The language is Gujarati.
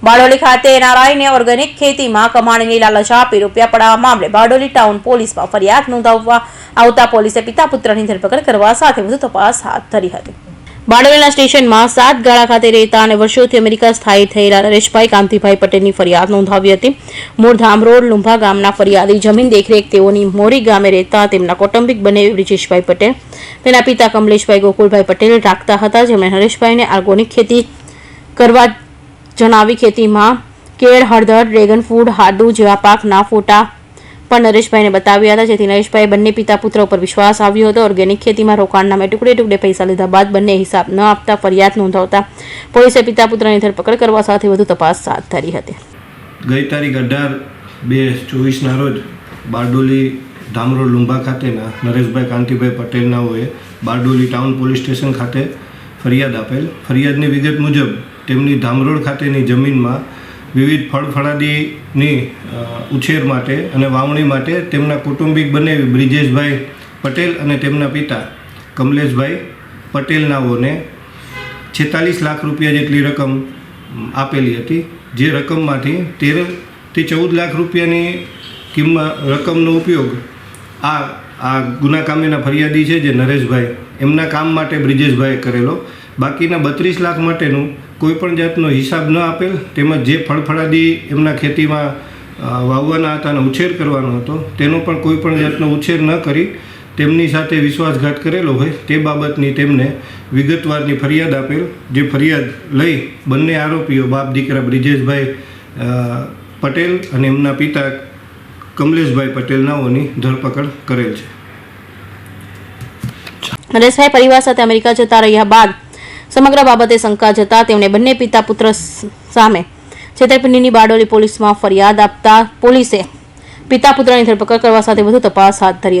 બારડોલી ખાતે નારાયણને ઓર્ગેનિક ખેતીમાં કમાણીની લાલચ આપી રૂપિયા પડાવવા મામલે બારડોલી ટાઉન પોલીસમાં ફરિયાદ નોંધાવવા આવતા પોલીસે પિતા પુત્રની ધરપકડ કરવા સાથે વધુ તપાસ હાથ ધરી હતી. બારડોલીના સ્ટેશનમાં સાત ગાળા ખાતે રહેતા અને વર્ષોથી અમેરિકા સ્થાયી થયેલા નરેશભાઈ કાંતિભાઈ પટેલની ફરિયાદ નોંધાવી હતી. મૂળધામ રોડ લુંભા ગામના ફરિયાદી જમીન દેખરેખ તેઓની મોરી ગામે રહેતા તેમના કૌટુંબિક બને બ્રિજેશભાઈ પટેલ. તેના પિતા કમલેશભાઈ ગોકુલભાઈ પટેલ રાખતા હતા, જેમણે નરેશભાઈને આર્ગોનિક ખેતી કરવા જણાવી ખેતીમાં કેળ, હળદર, ડ્રેગન ફૂડ હાડુ જેવા પાકના ફોટા પણ નરેશભાઈને બતાવ્યા હતા. જેથી નરેશભાઈ બંને પિતા પુત્ર ઉપર વિશ્વાસ આવ્યો હતો. ઓર્ગેનિક ખેતીમાં રોકાણ નામે ટુકડે ટુકડે પૈસા લીધા બાદ બંને હિસાબ ન આપતા ફરિયાદ નોંધાવતા પોલીસે પિતા પુત્રની ધરપકડ કરવા સાથે વધુ તપાસ હાથ ધરી હતી. ગઈ તારીખ અઢાર બે ચોવીસના રોજ બારડોલી ધામરોડ લુંબા ખાતેના નરેશભાઈ કાંતિભાઈ પટેલનાઓએ બારડોલી ટાઉન પોલીસ સ્ટેશન ખાતે ફરિયાદ આપેલ. ફરિયાદની વિગત મુજબ તેમની ધામરોડ ખાતેની જમીનમાં વિવિધ ફળફળાદીની ઉછેર માટે અને વાવણી માટે તેમના કૌટુંબિક બને બ્રિજેશભાઈ પટેલ અને તેમના પિતા કમલેશભાઈ પટેલનાઓને છેતાલીસ લાખ રૂપિયા જેટલી રકમ આપેલી હતી. જે રકમમાંથી તેરથી ચૌદ લાખ રૂપિયાની કિંમત, રકમનો ઉપયોગ આ આ ગુનાકામીના ફરિયાદી છે જે નરેશભાઈ. એમના કામ માટે બ્રિજેશભાઈએ કરેલો. બાકીના બત્રીસ લાખ માટેનું કોઈપણ જાતનો હિસાબ ન આપેલ, તેમજ જે ફળફળાદી એમના ખેતીમાં વાવવાના હતા અને ઉછેર કરવાનો હતો, તેનો પણ કોઈપણ જાતનો ઉછેર ન કરી તેમની સાથે વિશ્વાસઘાત કરેલો હોય તે બાબતની તેમને વિગતવારની ફરિયાદ આપેલ, જે ફરિયાદ લઈ બંને આરોપીઓ, બાપ દીકરા બ્રિજેશભાઈ પટેલ અને એમના પિતા કમલેશભાઈ પટેલનાઓની ધરપકડ કરેલ છે. નરેશભાઈ પરિવાર સાથે અમેરિકા જતા રહ્યા બાદ સમગ્ર બાબતે શંકા જતા તેમણે બંને પિતા પુત્ર સામે છેતરપિંડીની બારડોલી પોલીસમાં ફરિયાદ આપતા પોલીસે પિતા પુત્રની ધરપકડ કરવા સાથે વધુ તપાસ હાથ ધરી હતી.